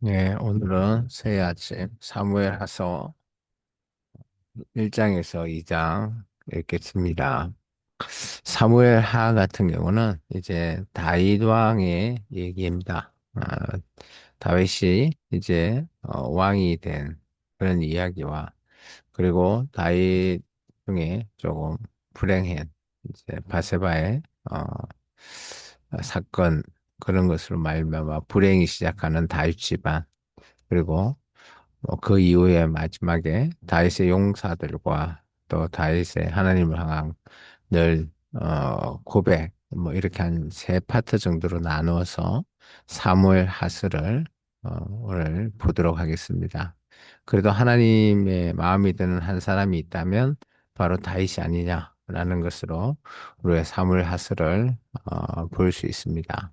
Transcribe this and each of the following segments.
네, 오늘은 새해 아침 사무엘하서 1장에서 2장 읽겠습니다. 사무엘하 같은 경우는 이제 다윗 왕의 얘기입니다. 아, 다윗이 이제 어, 왕이 된 그런 이야기와 그리고 다윗 중에 조금 불행한 이제 바세바의 어, 사건 그런 것으로 말미암아 불행이 시작하는 다윗 집안 그리고 뭐그 이후에 마지막에 다윗의 용사들과 또 다윗의 하나님을 향한 늘 어, 고백 뭐 이렇게 한 세 파트 정도로 나누어서 사무엘 하스를 어, 오늘 보도록 하겠습니다. 그래도 하나님의 마음이 드는 한 사람이 있다면 바로 다윗이 아니냐라는 것으로 우리의 사무엘 하스를 어, 볼 수 있습니다.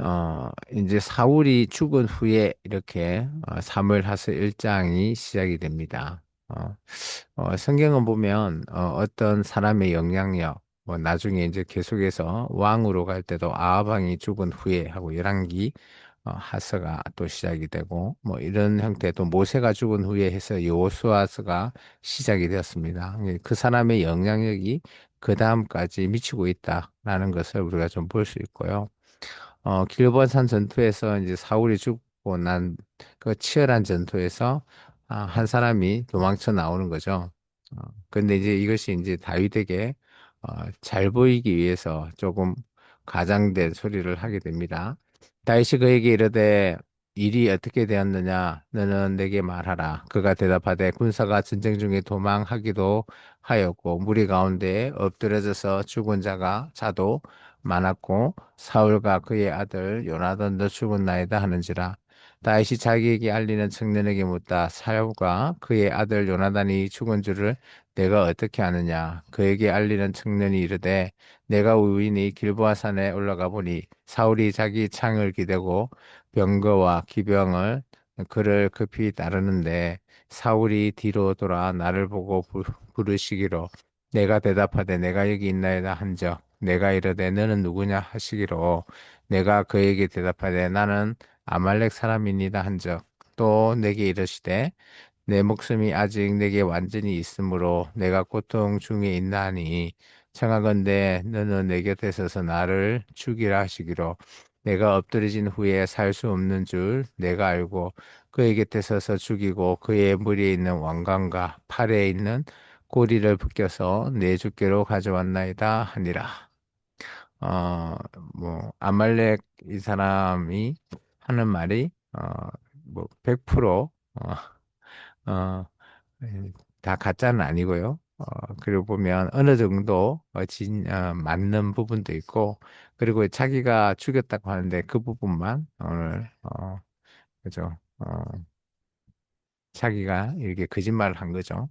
어, 이제 사울이 죽은 후에 이렇게 어, 사무엘하서 1장이 시작이 됩니다. 어, 어, 성경은 보면 어, 떤 사람의 영향력, 뭐 나중에 이제 계속해서 왕으로 갈 때도 아합 왕이 죽은 후에 하고 열왕기 어, 하서가 또 시작이 되고 뭐 이런 형태도 모세가 죽은 후에 해서 여호수아서가 시작이 되었습니다. 예, 그 사람의 영향력이 그 다음까지 미치고 있다라는 것을 우리가 좀 볼 수 있고요. 어, 길보아산 전투에서 이제 사울이 죽고 난 그 치열한 전투에서 아, 한 사람이 도망쳐 나오는 거죠. 어, 근데 이제 이것이 이제 다윗에게 어, 잘 보이기 위해서 조금 과장된 소리를 하게 됩니다. 다윗이 그에게 이르되 일이 어떻게 되었느냐? 너는 내게 말하라. 그가 대답하되 군사가 전쟁 중에 도망하기도 하였고 무리 가운데 엎드려져서 죽은 자가 자도 많았고 사울과 그의 아들 요나단도 죽었나이다 하는지라 다윗이 자기에게 알리는 청년에게 묻다 사울과 그의 아들 요나단이 죽은 줄을 내가 어떻게 아느냐? 그에게 알리는 청년이 이르되 내가 우인이 길보아 산에 올라가 보니 사울이 자기 창을 기대고 병거와 기병을 그를 급히 따르는데 사울이 뒤로 돌아 나를 보고 부, 부르시기로 내가 대답하되 내가 여기 있나이다 한적 내가 이르되 너는 누구냐 하시기로 내가 그에게 대답하되 나는 아말렉 사람이니다 한적 또 내게 이르시되 내 목숨이 아직 내게 완전히 있으므로 내가 고통 중에 있나니 청하건대 너는 내 곁에 서서 나를 죽이라 하시기로 내가 엎드려진 후에 살 수 없는 줄 내가 알고 그의 곁에 서서 죽이고 그의 머리에 있는 왕관과 팔에 있는 고리를 벗겨서 내 주께로 가져왔나이다 하니라. 어, 뭐, 아말렉 이 사람이 하는 말이, 어, 뭐, 100%, 어, 어, 에, 다 가짜는 아니고요. 어, 그리고 보면 어느 정도 어, 진, 어, 맞는 부분도 있고, 그리고 자기가 죽였다고 하는데 그 부분만 오늘, 어, 그죠. 어, 자기가 이렇게 거짓말을 한 거죠.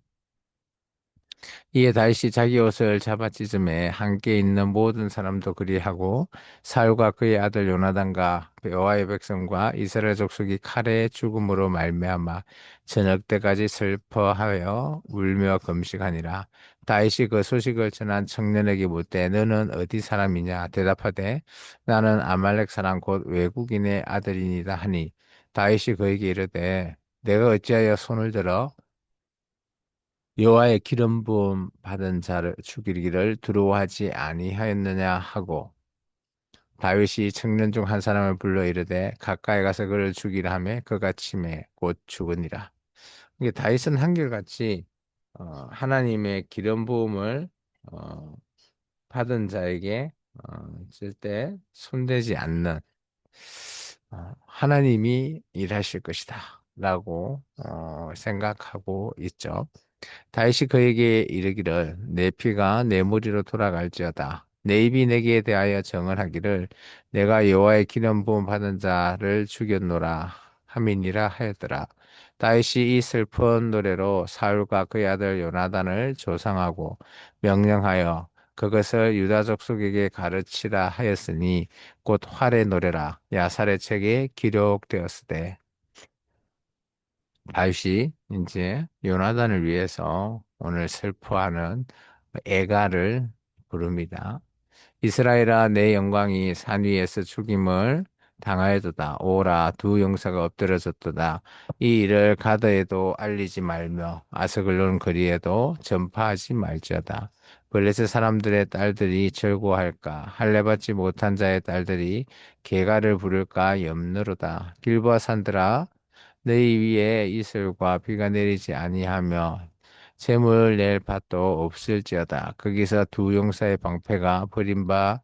이에 다윗이 자기 옷을 잡아 찢음에 함께 있는 모든 사람도 그리하고 사울과 그의 아들 요나단과 여호와의 백성과 이스라엘 족속이 칼의 죽음으로 말미암아 저녁 때까지 슬퍼하여 울며 금식하니라. 다윗이 그 소식을 전한 청년에게 묻되 너는 어디 사람이냐? 대답하되 나는 아말렉 사람 곧 외국인의 아들이니다 하니 다윗이 그에게 이르되 내가 어찌하여 손을 들어 여호와의 기름 부음 받은 자를 죽이기를 두려워하지 아니하였느냐 하고 다윗이 청년 중 한 사람을 불러 이르되 가까이 가서 그를 죽이라 하매 그가 침에 곧 죽으니라. 이게 다윗은 한결같이 어, 하나님의 기름 부음을 어, 받은 자에게 어, 절대 손대지 않는 어, 하나님이 일하실 것이다라고 어, 생각하고 있죠. 다윗이 그에게 이르기를 내 피가 내 무리로 돌아갈지어다. 내 입이 내게 대하여 정을 하기를 내가 여호와의 기름 부음 받은 자를 죽였노라 함이니라 하였더라. 다윗이 이 슬픈 노래로 사울과 그의 아들 요나단을 조상하고 명령하여 그것을 유다 족 속에게 가르치라 하였으니 곧 활의 노래라 야살의 책에 기록되었으되 다윗이 이제 요나단을 위해서 오늘 슬퍼하는 애가를 부릅니다. 이스라엘아 내 영광이 산 위에서 죽임을 당하여도다. 오라 두 용사가 엎드려졌도다. 이 일을 가드에도 알리지 말며 아스글론 거리에도 전파하지 말지어다. 블레셋 사람들의 딸들이 절고할까 할례받지 못한 자의 딸들이 개가를 부를까 염느로다. 길보아 산들아 너희 위에 이슬과 비가 내리지 아니하며 샘을 낼 밭도 없을지어다. 거기서 두 용사의 방패가 버린 바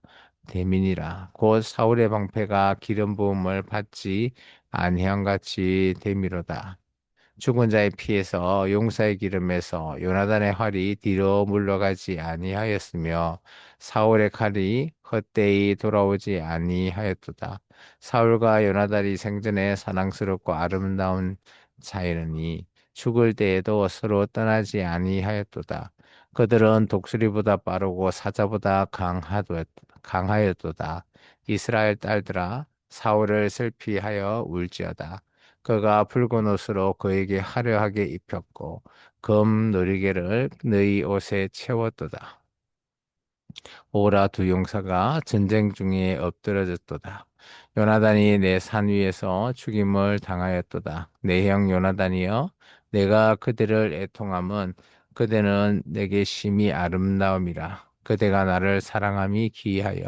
됨이니라. 곧 사울의 방패가 기름 부음을 받지 아니한 같이 됨이로다. 죽은 자의 피에서 용사의 기름에서 요나단의 활이 뒤로 물러가지 아니하였으며 사울의 칼이 헛되이 돌아오지 아니하였도다. 사울과 요나단이 생전에 사랑스럽고 아름다운 자이르니 죽을 때에도 서로 떠나지 아니하였도다. 그들은 독수리보다 빠르고 사자보다 강하였도다. 이스라엘 딸들아 사울을 슬피하여 울지어다. 그가 붉은 옷으로 그에게 화려하게 입혔고 금 누리개를 너희 옷에 채웠도다. 오라 두 용사가 전쟁 중에 엎드러졌도다. 요나단이 내 산 위에서 죽임을 당하였도다. 내 형 요나단이여, 내가 그들을 애통함은 그대는 내게 심히 아름다움이라. 그대가 나를 사랑함이 기이하여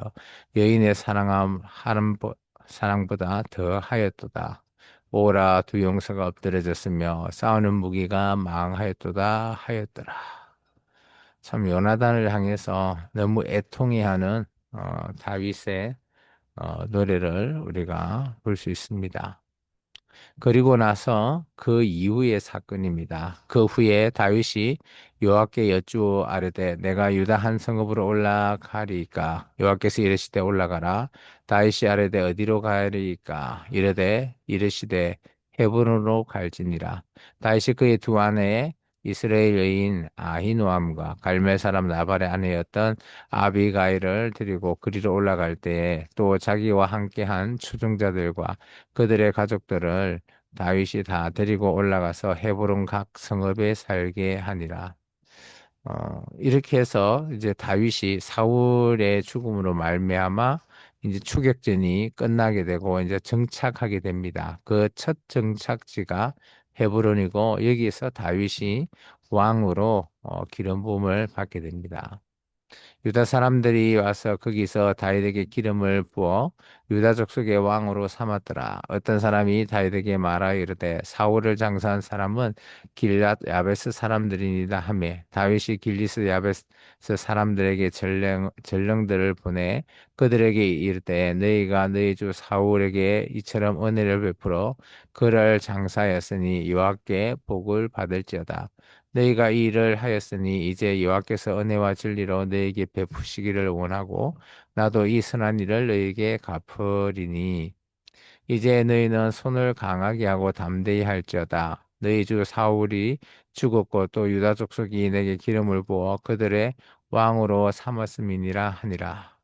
여인의 사랑함 하람보, 사랑보다 더 하였도다. 오라 두 용사가 엎드려졌으며 싸우는 무기가 망하였도다 하였더라. 참 요나단을 향해서 너무 애통해하는 어, 다윗의 어, 노래를 우리가 볼 수 있습니다. 그리고 나서 그 이후의 사건입니다. 그 후에 다윗이 여호와께 여쭈어 아뢰되 내가 유다 한 성읍으로 올라가리까 여호와께서 이르시되 올라가라 다윗이 아뢰되 어디로 가리까 이르되 이르시되 헤브론으로 갈지니라 다윗이 그의 두 아내의 이스라엘 여인 아히노암과 갈멜 사람 나발의 아내였던 아비가일을 데리고 그리로 올라갈 때에 또 자기와 함께한 추종자들과 그들의 가족들을 다윗이 다 데리고 올라가서 헤브론 각 성읍에 살게 하니라. 어, 이렇게 해서 이제 다윗이 사울의 죽음으로 말미암아 이제 추격전이 끝나게 되고 이제 정착하게 됩니다. 그 첫 정착지가 헤브론이고 여기에서 다윗이 왕으로 어, 기름 부음을 받게 됩니다. 유다 사람들이 와서 거기서 다윗에게 기름을 부어 유다 족속의 왕으로 삼았더라. 어떤 사람이 다윗에게 말하여 이르되 사울을 장사한 사람은 길랏 야베스 사람들이니라 하매 다윗이 길리스 야베스 사람들에게 전령 전령들을 보내 그들에게 이르되 너희가 너희 주 사울에게 이처럼 은혜를 베풀어 그를 장사하였으니 여호와께 복을 받을지어다. 너희가 이 일을 하였으니 이제 여호와께서 은혜와 진리로 너희에게 베푸시기를 원하고 나도 이 선한 일을 너희에게 갚으리니. 이제 너희는 손을 강하게 하고 담대히 할지어다. 너희 주 사울이 죽었고 또 유다 족속이 내게 기름을 부어 그들의 왕으로 삼았음이니라 하니라.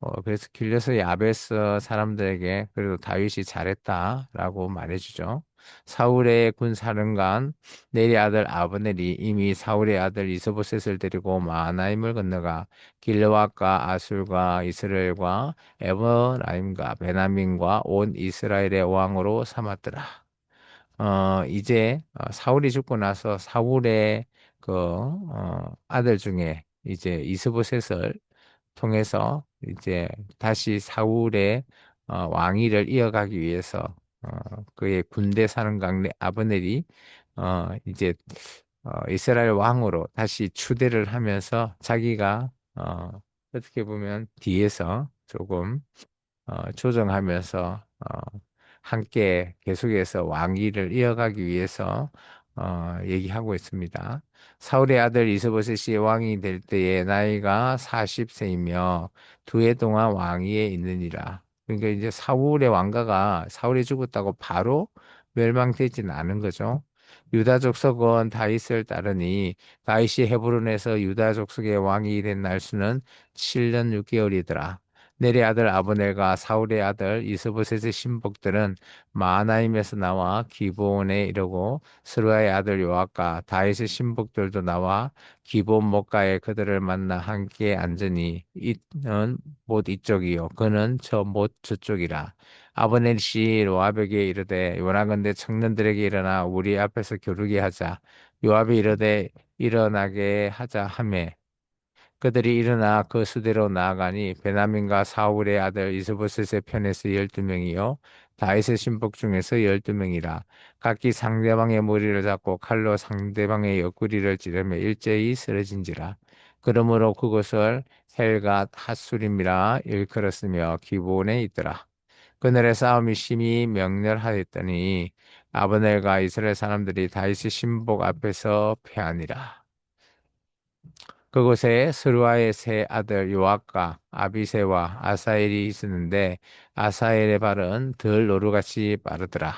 어, 그래서 길려서 야베스 사람들에게 그래도 다윗이 잘했다라고 말해주죠. 사울의 군사령관 네리 아들 아브넬이 이미 사울의 아들 이스보셋을 데리고 마하나임을 건너가 길르앗과 아술과 이스라엘과 에버라임과 베나민과 온 이스라엘의 왕으로 삼았더라. 어, 이제 어, 사울이 죽고 나서 사울의 그 어, 아들 중에 이제 이스보셋을 통해서 이제 다시 사울의 어, 왕위를 이어가기 위해서 어, 그의 군대 사령관 아브넬이 어, 이제 어, 이스라엘 왕으로 다시 추대를 하면서 자기가 어, 어떻게 보면 뒤에서 조금 어, 조정하면서 어, 함께 계속해서 왕위를 이어가기 위해서 어, 얘기하고 있습니다. 사울의 아들 이스보셋이 왕이 될 때에 나이가 40세이며 두 해 동안 왕위에 있느니라. 그러니까 이제 사울의 왕가가 사울이 죽었다고 바로 멸망되지는 않은 거죠. 유다 족속은 다윗을 따르니 다윗이 헤브론에서 유다 족속의 왕이 된 날수는 7년 6개월이더라. 내리 아들 아브넬과 사울의 아들 이스보셋의 신복들은 마하나임에서 나와 기브온에 이르고 스루아의 아들 요압과 다윗의 신복들도 나와 기브온 목가에 그들을 만나 함께 앉으니 이는 못 이쪽이요. 그는 저 못 저쪽이라. 아브넬이 요압에게 이르되 요나건대 청년들에게 일어나 우리 앞에서 겨루게 하자. 요압이 이르되 일어나게 하자 하매 그들이 일어나 그 수대로 나아가니 베냐민과 사울의 아들 이스보셋의 편에서 열두 명이요 다윗의 신복 중에서 열두 명이라. 각기 상대방의 머리를 잡고 칼로 상대방의 옆구리를 찌르며 일제히 쓰러진지라. 그러므로 그곳을 헬갓 핫수림이라 일컬었으며 기본에 있더라. 그날의 싸움이 심히 맹렬하였더니 아브넬과 이스라엘 사람들이 다윗의 신복 앞에서 패하니라 그곳에 스루아의 세 아들 요압과 아비새와 아사엘이 있었는데 아사엘의 발은 덜 노루같이 빠르더라.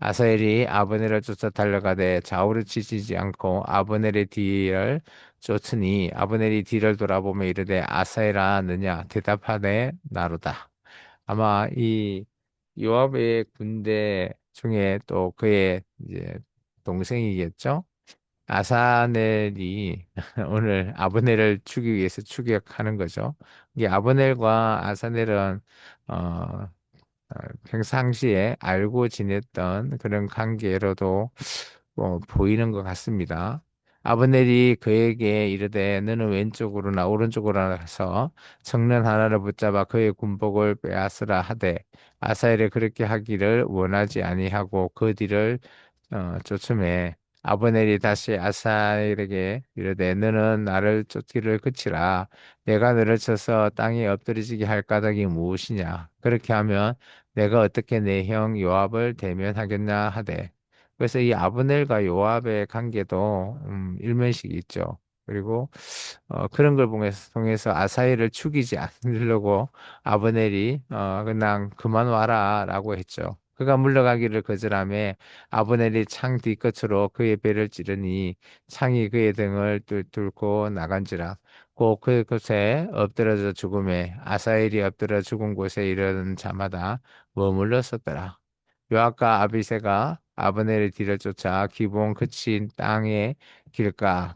아사엘이 아브넬을 쫓아 달려가되 좌우를 치지 않고 아브넬의 뒤를 쫓으니 아브넬이 뒤를 돌아보며 이르되 아사엘아 느냐 대답하되 나로다. 아마 이 요압의 군대 중에 또 그의 이제 동생이겠죠? 아사넬이 오늘 아브넬을 죽이기 위해서 추격하는 거죠. 이게 아브넬과 아사넬은 어, 어, 평상시에 알고 지냈던 그런 관계로도 뭐 보이는 것 같습니다. 아브넬이 그에게 이르되 너는 왼쪽으로나 오른쪽으로 가서 청년 하나를 붙잡아 그의 군복을 빼앗으라 하되 아사엘이 그렇게 하기를 원하지 아니하고 그 뒤를 어, 쫓음에 아브넬이 다시 아사엘에게 이르되 너는 나를 쫓기를 그치라 내가 너를 쳐서 땅에 엎드려지게 할 까닭이 무엇이냐 그렇게 하면 내가 어떻게 내 형 요압을 대면하겠나 하되 그래서 이 아브넬과 요압의 관계도 음, 일면식이 있죠. 그리고 어, 그런 걸 통해서, 아사엘을 죽이지 않으려고 아브넬이 어, 그냥 그만 와라라고 했죠. 그가 물러가기를 거절하며 아브넬이 창 뒤끝으로 그의 배를 찌르니 창이 그의 등을 뚫, 뚫고 나간지라 곧 그 곳에 엎드려져 죽음에 아사엘이 엎드려 죽은 곳에 이르는 자마다 머물러 섰더라. 요압과 아비새가 아브넬의 뒤를 쫓아 기브온 그친 땅의 길가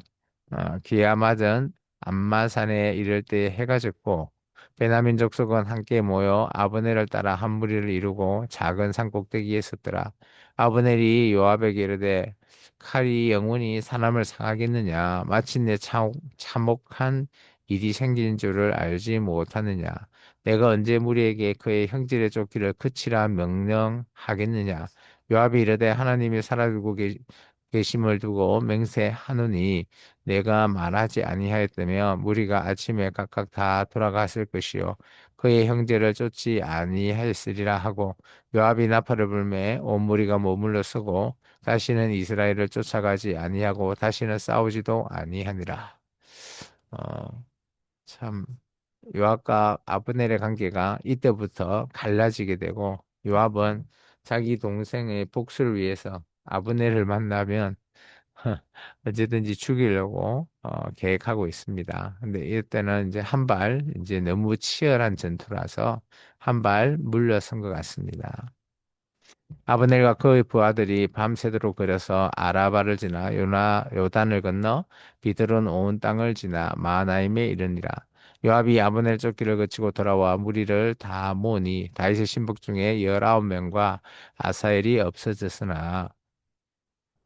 어, 기아 맞은 암마산에 이를 때 해가 졌고 베냐민 족속은 함께 모여 아브넬을 따라 한 무리를 이루고 작은 산 꼭대기에 섰더라. 아브넬이 요압에게 이르되 칼이 영원히 사람을 상하겠느냐? 마침내 참, 참혹한 일이 생기는 줄을 알지 못하느냐? 내가 언제 무리에게 그의 형질의 쫓기를 그치라 명령하겠느냐? 요압이 이르되 하나님이 살아두고 계- 계심을 두고 맹세하노니 내가 말하지 아니하였다며 무리가 아침에 각각 다 돌아갔을 것이요 그의 형제를 쫓지 아니하였으리라 하고 요압이 나팔을 불매 온 무리가 머물러 서고 다시는 이스라엘을 쫓아가지 아니하고 다시는 싸우지도 아니하니라. 어, 참 요압과 아브넬의 관계가 이때부터 갈라지게 되고 요압은 자기 동생의 복수를 위해서 아브넬을 만나면 언제든지 죽이려고 어, 계획하고 있습니다. 근데 이때는 이제 한 발 이제 너무 치열한 전투라서 한 발 물러선 것 같습니다. 아브넬과 그의 부하들이 밤새도록 걸어서 아라바를 지나 요나 요단을 건너 비들은 온 땅을 지나 마하나임에 이르니라. 요압이 아브넬 쫓기를 거치고 돌아와 무리를 다 모으니 다윗의 신복 중에 열아홉 명과 아사엘이 없어졌으나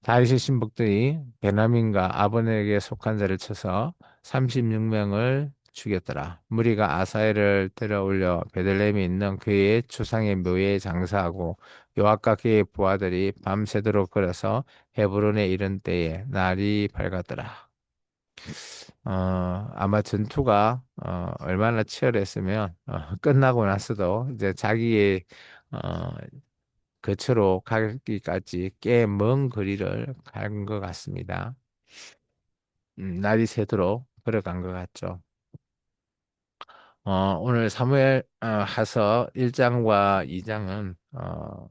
다윗의 신복들이 베냐민과 아브넬에게 속한 자를 쳐서 36명을 죽였더라. 무리가 아사엘을 들어올려 베들레헴에 있는 그의 조상의 묘에 장사하고 요압과 그의 부하들이 밤새도록 걸어서 헤브론에 이른 때에 날이 밝았더라. 어, 아마 전투가 어, 얼마나 치열했으면 어, 끝나고 나서도 이제 자기의 어, 거처로 가기까지 꽤 먼 거리를 간 것 같습니다. 음, 날이 새도록 걸어간 것 같죠. 어, 오늘 사무엘 어, 하서 1장과 2장은 어,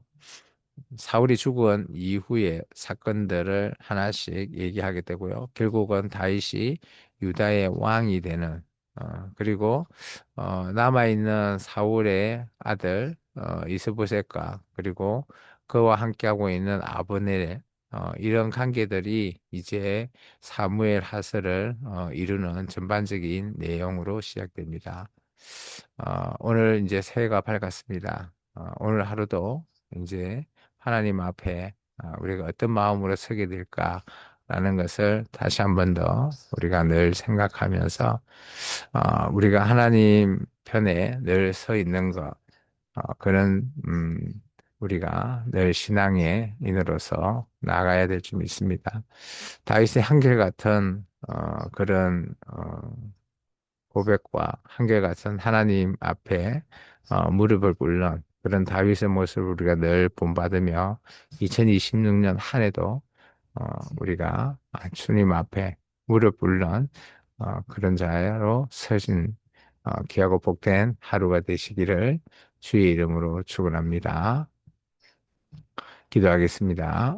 사울이 죽은 이후의 사건들을 하나씩 얘기하게 되고요. 결국은 다윗이 유다의 왕이 되는 어, 그리고 어, 남아있는 사울의 아들 어, 이스보셋과 그리고 그와 함께하고 있는 아브넬의 어, 이런 관계들이 이제 사무엘 하서를 어, 이루는 전반적인 내용으로 시작됩니다. 어, 오늘 이제 새해가 밝았습니다. 어, 오늘 하루도 이제 하나님 앞에 어, 우리가 어떤 마음으로 서게 될까 라는 것을 다시 한 번 더 우리가 늘 생각하면서 어, 우리가 하나님 편에 늘 서 있는 것 어, 그런 음, 우리가 늘 신앙의 인으로서 나가야 될 줄 믿습니다. 다윗의 한결같은 어, 그런 어, 고백과 한결같은 하나님 앞에 어, 무릎을 꿇는 그런 다윗의 모습을 우리가 늘 본받으며 2026년 한 해도 어, 우리가 주님 앞에 무릎 꿇는 어, 그런 자로 서신 어, 귀하고 복된 하루가 되시기를 주의 이름으로 축원합니다. 기도하겠습니다.